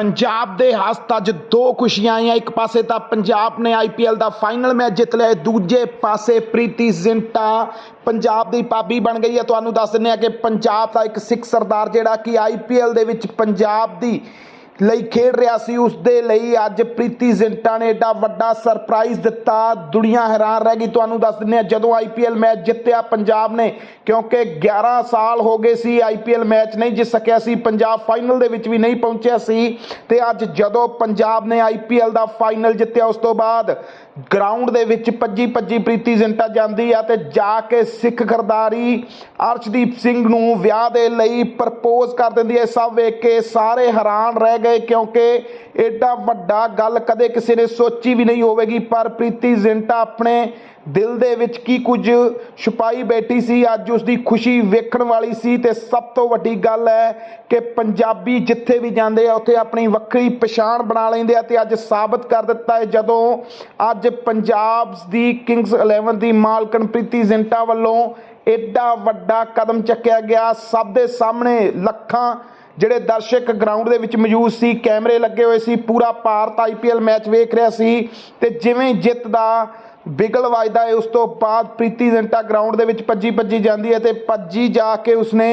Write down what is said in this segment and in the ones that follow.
ਪੰਜਾਬ ਦੇ ਹਸਤ ਅੱਜ ਦੋ ਖੁਸ਼ੀਆਂ ਆਈਆਂ। ਇੱਕ ਪਾਸੇ ਤਾਂ ਪੰਜਾਬ ਨੇ ਆਈਪੀਐਲ ਦਾ ਫਾਈਨਲ ਮੈਚ ਜਿੱਤ ਲਿਆ ਦੂਜੇ ਪਾਸੇ ਪ੍ਰੀਤੀ ਜ਼ਿੰਟਾ ਪੰਜਾਬ ਦੀ ਪਾਬੀ ਬਣ ਗਈ ਹੈ। ਤੁਹਾਨੂੰ ਦੱਸ ਦਿੰਦੇ ਆ ਕਿ ਪੰਜਾਬ ਦਾ ਇੱਕ ਸਿੱਖ ਸਰਦਾਰ ਜਿਹੜਾ ਕਿ ਆਈਪੀਐਲ ਦੇ ਵਿੱਚ ਪੰਜਾਬ ਦੀ ਲਈ ਖੇਡ ਰਿਹਾ ਸੀ, ਉਸ ਦੇ ਲਈ ਅੱਜ ਪ੍ਰੀਤੀ ਜ਼ਿੰਟਾ ਨੇ ਏਡਾ ਵੱਡਾ ਸਰਪ੍ਰਾਈਜ਼ ਦਿੱਤਾ। ਦੁਨੀਆ ਹੈਰਾਨ ਰਹਿ ਗਈ। ਤੁਹਾਨੂੰ ਦੱਸ ਦਿੰਦੇ ਆ ਜਦੋਂ ਆਈਪੀਐਲ ਮੈਚ ਜਿੱਤਿਆ, ਪੰਜਾਬ ਨੇ, ਕਿਉਂਕਿ 11 ਸਾਲ ਹੋ ਗਏ ਸੀ ਆਈਪੀਐਲ ਮੈਚ ਨਹੀਂ ਜਿੱਤ ਸਕਿਆ ਸੀ, ਪੰਜਾਬ ਫਾਈਨਲ ਦੇ ਵਿੱਚ ਵੀ ਨਹੀਂ ਪਹੁੰਚਿਆ ਸੀ। ਤੇ ਅੱਜ ਜਦੋਂ ਪੰਜਾਬ ਨੇ ਆਈਪੀਐਲ ਦਾ ਫਾਈਨਲ ਜਿੱਤਿਆ, ਉਸ ਤੋਂ ਬਾਅਦ ਗਰਾਊਂਡ ਦੇ ਵਿੱਚ ਪੱਜੀ ਭੱਜੀ ਪ੍ਰੀਤੀ ਜ਼ਿੰਟਾ ਜਾਂਦੀ ਆ ਤੇ ਜਾ ਕੇ ਸਿੱਖ ਖਰਦਾਰੀ ਅਰਸ਼ਦੀਪ ਸਿੰਘ ਨੂੰ ਵਿਆਹ ਦੇ ਲਈ ਪ੍ਰਪੋਜ਼ ਕਰ ਦਿੰਦੀ ਹੈ ਸਭ ਵੇਖ ਕੇ ਸਾਰੇ ਹੈਰਾਨ ਰਹਿ ਗਏ। ਕਿਉਂਕਿ ਐਡਾ ਵੱਡਾ ਗੱਲ ਕਦੇ ਕਿਸੇ ਨੇ ਸੋਚੀ ਵੀ ਨਹੀਂ ਹੋਵੇਗੀ, ਪਰ ਪ੍ਰੀਤੀ ਜ਼ਿੰਟਾ ਆਪਣੇ ਦਿਲ ਦੇ ਵਿੱਚ ਕੀ ਕੁਝ ਛੁਪਾਈ ਬੈਠੀ ਸੀ, ਅੱਜ ਉਸ ਦੀ ਖੁਸ਼ੀ ਵੇਖਣ ਵਾਲੀ ਸੀ ਤੇ ਸਭ ਤੋਂ ਵੱਡੀ ਗੱਲ ਹੈ ਕਿ ਪੰਜਾਬੀ ਜਿੱਥੇ ਵੀ ਜਾਂਦੇ ਆ, ਉੱਥੇ ਆਪਣੀ ਵੱਖਰੀ ਪਛਾਣ ਬਣਾ ਲੈਂਦੇ ਆ ਤੇ ਅੱਜ ਸਾਬਤ ਕਰ ਦਿੱਤਾ ਹੈ ਜਦੋਂ ਅੱਜ ਪੰਜਾਬ ਦੀ ਕਿੰਗਸ 11 ਦੀ ਮਾਲਕਨ ਪ੍ਰੀਤੀ ਜ਼ਿੰਟਾ ਵੱਲੋਂ ਐਡਾ ਵੱਡਾ ਕਦਮ ਚੱਕਿਆ ਗਿਆ। ਸਭ ਦੇ ਸਾਹਮਣੇ ਲੱਖਾਂ ਜਿਹੜੇ ਦਰਸ਼ਕ ਗਰਾਊਂਡ ਦੇ ਵਿੱਚ ਮੌਜੂਦ ਸੀ, ਕੈਮਰੇ ਲੱਗੇ ਹੋਏ ਸੀ, ਪੂਰਾ ਭਾਰਤ ਆਈਪੀਐਲ ਮੈਚ ਵੇਖ ਰਿਹਾ ਸੀ ਤੇ ਜਿਵੇਂ ਜਿੱਤ ਦਾ ਬਿਗਲ ਵੱਜਦਾ ਹੈ, ਉਸ ਤੋਂ ਬਾਅਦ ਪ੍ਰੀਤੀ ਜ਼ਿੰਟਾ ਗਰਾਊਂਡ ਦੇ ਵਿੱਚ ਭੱਜੀ ਭੱਜੀ ਜਾਂਦੀ ਹੈ ਤੇ ਭੱਜੀ ਜਾ ਕੇ ਉਸਨੇ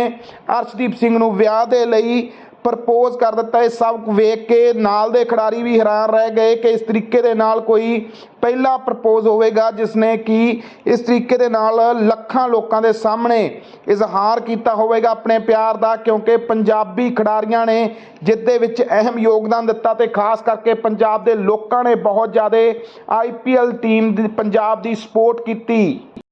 ਅਰਸ਼ਦੀਪ ਸਿੰਘ ਨੂੰ ਵਿਆਹ ਦੇ ਲਈ ਪ੍ਰਪੋਜ਼ ਕਰ ਦਿੱਤਾ। ਇਹ ਸਭ ਵੇਖ ਕੇ ਨਾਲ ਦੇ ਖਿਡਾਰੀ ਵੀ ਹੈਰਾਨ ਰਹਿ ਗਏ ਕਿ ਇਸ ਤਰੀਕੇ ਦੇ ਨਾਲ ਕੋਈ ਪਹਿਲਾ ਪ੍ਰਪੋਜ਼ ਹੋਵੇਗਾ, ਜਿਸ ਨੇ ਕਿ ਇਸ ਤਰੀਕੇ ਦੇ ਨਾਲ ਲੱਖਾਂ ਲੋਕਾਂ ਦੇ ਸਾਹਮਣੇ ਇਜ਼ਹਾਰ ਕੀਤਾ ਹੋਵੇਗਾ ਆਪਣੇ ਪਿਆਰ ਦਾ, ਕਿਉਂਕਿ ਪੰਜਾਬੀ ਖਿਡਾਰੀਆਂ ਨੇ ਜਿਸ ਦੇ ਵਿੱਚ ਅਹਿਮ ਯੋਗਦਾਨ ਦਿੱਤਾ ਤੇ ਖਾਸ ਕਰਕੇ ਪੰਜਾਬ ਦੇ ਲੋਕਾਂ ਨੇ ਬਹੁਤ ਜ਼ਿਆਦਾ ਆਈਪੀਐਲ ਟੀਮ ਦੀ, ਪੰਜਾਬ ਦੀ ਸਪੋਰਟ ਕੀਤੀ।